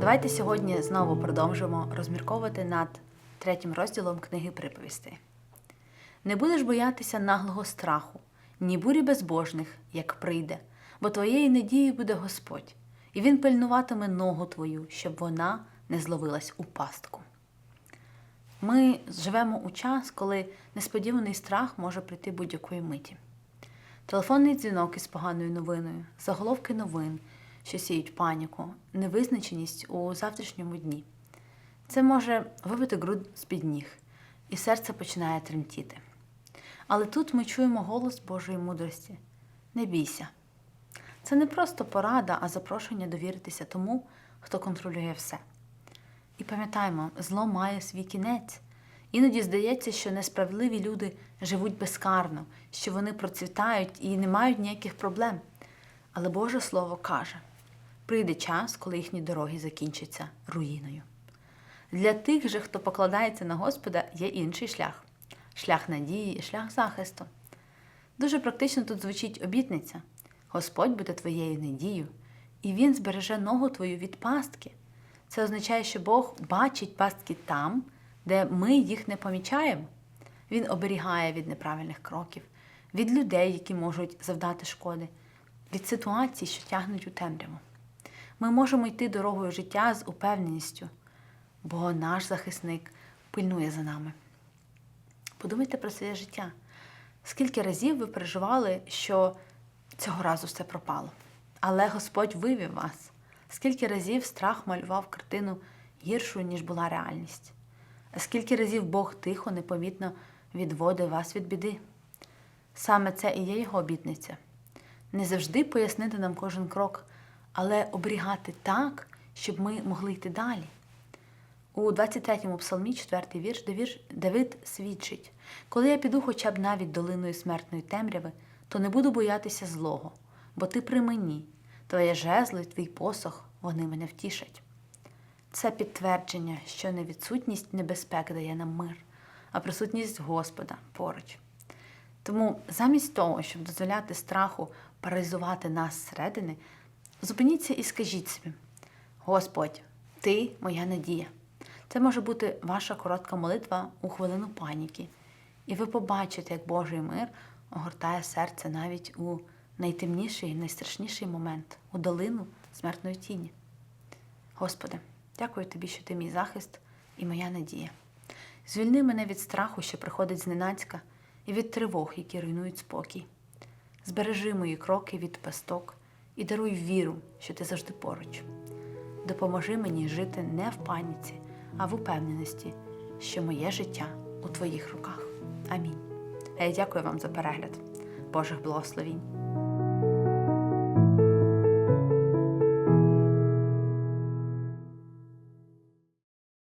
Давайте сьогодні знову продовжимо розмірковувати над третім розділом книги приповістей. Не будеш боятися наглого страху, ні бурі безбожних, як прийде, бо твоєю надією буде Господь, і Він пильнуватиме ногу твою, щоб вона не зловилась у пастку. Ми живемо у час, коли несподіваний страх може прийти будь-якої миті. Телефонний дзвінок із поганою новиною, заголовки новин, що сіють паніку, невизначеність у завтрашньому дні. Це може вибити груд з-під ніг, і серце починає тремтіти. Але тут ми чуємо голос Божої мудрості: не бійся. Це не просто порада, а запрошення довіритися тому, хто контролює все. І пам'ятаємо, зло має свій кінець. Іноді здається, що несправедливі люди живуть безкарно, що вони процвітають і не мають ніяких проблем. Але Боже Слово каже: прийде час, коли їхні дороги закінчаться руїною. Для тих же, хто покладається на Господа, є інший шлях шлях надії і шлях захисту. Дуже практично тут звучить обітниця: Господь буде твоєю надією, і Він збереже ногу твою від пастки. Це означає, що Бог бачить пастки там, де ми їх не помічаємо. Він оберігає від неправильних кроків, від людей, які можуть завдати шкоди, від ситуацій, що тягнуть у темряву. Ми можемо йти дорогою життя з упевненістю, бо наш захисник пильнує за нами. Подумайте про своє життя. Скільки разів ви переживали, що цього разу все пропало, але Господь вивів вас. Скільки разів страх малював картину гіршою, ніж була реальність? Скільки разів Бог тихо, непомітно відводив вас від біди? Саме це і є його обітниця. Не завжди пояснити нам кожен крок, але оберігати так, щоб ми могли йти далі. У 23-му псалмі, 4-й вірш, Давид свідчить: коли я піду хоча б навіть долиною смертної темряви, то не буду боятися злого, бо ти при мені, твоє жезло, і твій посох, вони мене втішать. Це підтвердження, що не відсутність небезпек дає нам мир, а присутність Господа поруч. Тому замість того, щоб дозволяти страху паралізувати нас зсередини, зупиніться і скажіть собі: Господь, Ти моя надія. Це може бути ваша коротка молитва у хвилину паніки, і ви побачите, як Божий мир огортає серце навіть у найтемніший, найстрашніший момент, у долину смертної тіні. Господи, дякую тобі, що ти мій захист і моя надія. Звільни мене від страху, що приходить зненацька, і від тривог, які руйнують спокій. Збережи мої кроки від пасток і даруй віру, що ти завжди поруч. Допоможи мені жити не в паніці, а в упевненості, що моє життя у твоїх руках. Амінь. А я дякую вам за перегляд. Божих благословінь.